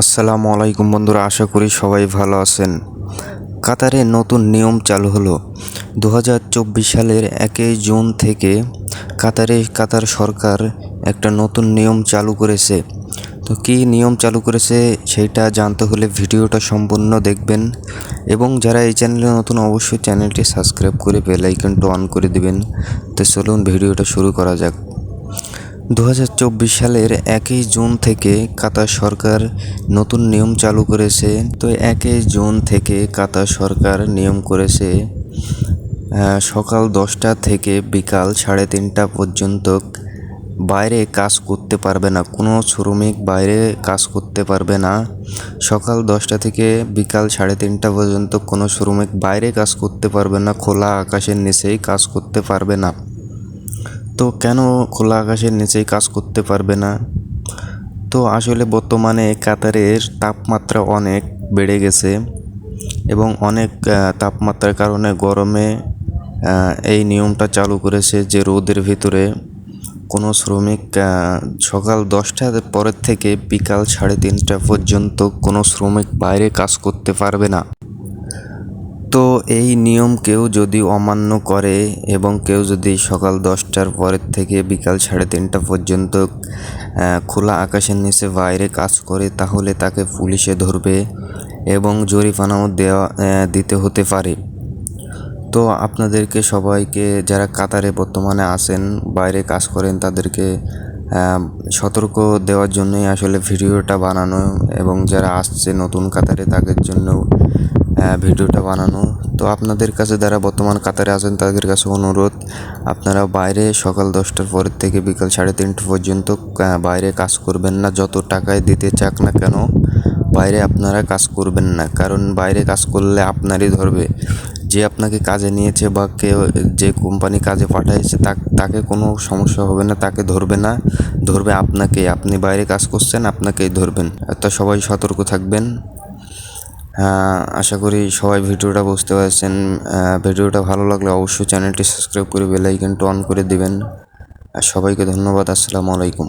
আসসালামু আলাইকুম বন্ধুরা, আশা করি সবাই ভালো আছেন। কাতারে নতুন নিয়ম চালু হলো। দু হাজার চব্বিশ সালের একই জুন থেকে কাতারে কাতার সরকার একটা নতুন নিয়ম চালু করেছে। তো কী নিয়ম চালু করেছে সেইটা জানতে হলে ভিডিওটা সম্পূর্ণ দেখবেন এবং যারা এই চ্যানেলে নতুন অবশ্যই চ্যানেলটি সাবস্ক্রাইব করে বেল আইকনটা অন করে দিবেন। তো চলুন ভিডিওটা শুরু করা যাক। দু হাজার চব্বিশ সালের একই জুন থেকে কাতার সরকার নতুন নিয়ম চালু করেছে। তো একই জুন থেকে কাতার সরকার নিয়ম করেছে সকাল দশটা থেকে বিকাল সাড়ে তিনটা পর্যন্ত বাইরে কাজ করতে পারবে না। কোনো শ্রমিক বাইরে কাজ করতে পারবে না। সকাল দশটা থেকে বিকাল সাড়ে তিনটা পর্যন্ত কোনো শ্রমিক বাইরে কাজ করতে পারবে না, খোলা আকাশের নিচেই কাজ করতে পারবে না। তো কেন খোলা আকাশের নিচেই কাজ করতে পারবে না? তো আসলে বর্তমানে কাতারের তাপমাত্রা অনেক বেড়ে গেছে এবং অনেক তাপমাত্রার কারণে গরমে এই নিয়মটা চালু করেছে যে রোদের ভিতরে কোনো শ্রমিক সকাল দশটার পরের থেকে বিকাল সাড়ে তিনটা পর্যন্ত কোনো শ্রমিক বাইরে কাজ করতে পারবে না। তো এই নিয়ম কেউ যদি অমান্য করে এবং কেউ যদি সকাল দশটার পরের থেকে বিকাল সাড়ে তিনটা পর্যন্ত খোলা আকাশের নিচে বাইরে কাজ করে, তাহলে তাকে পুলিশে ধরবে এবং জরিমানাও দেওয়া দিতে হতে পারে। তো আপনাদেরকে সবাইকে যারা কাতারে বর্তমানে আছেন, বাইরে কাজ করেন, তাদেরকে সতর্ক দেওয়ার জন্যই আসলে ভিডিওটা বানানো এবং যারা আসছে নতুন কাতারে, তাদের জন্য ভিডিওটা বানানো। তো আপনাদের কাছে যারা বর্তমান কাতারে আছেন, তাদের কাছে অনুরোধ, আপনারা বাইরে সকাল দশটার পরের থেকে বিকাল সাড়ে তিনটা পর্যন্ত বাইরে কাজ করবেন না, যত টাকায় দিতে চাক না কেন, বাইরে আপনারা কাজ করবেন না। কারণ বাইরে কাজ করলে আপনারই ধরবে। যে আপনাকে কাজে নিয়েছে বা কেউ, যে কোম্পানি কাজে পাঠাইছে, তাকে কোনো সমস্যা হবে না, তাকে ধরবে না, ধরবে আপনাকে আপনি বাইরে কাজ করছেন, আপনাকেই ধরবেন। তো সবাই সতর্ক থাকবেন। হ্যাঁ আশা করি সবাই ভিডিওটা বুঝতে পারছেন। ভিডিওটা ভালো লাগলে অবশ্যই চ্যানেলটি সাবস্ক্রাইব করে বেল আইকনটা অন করে দিবেন। আর সবাইকে ধন্যবাদ, আসসালামু আলাইকুম।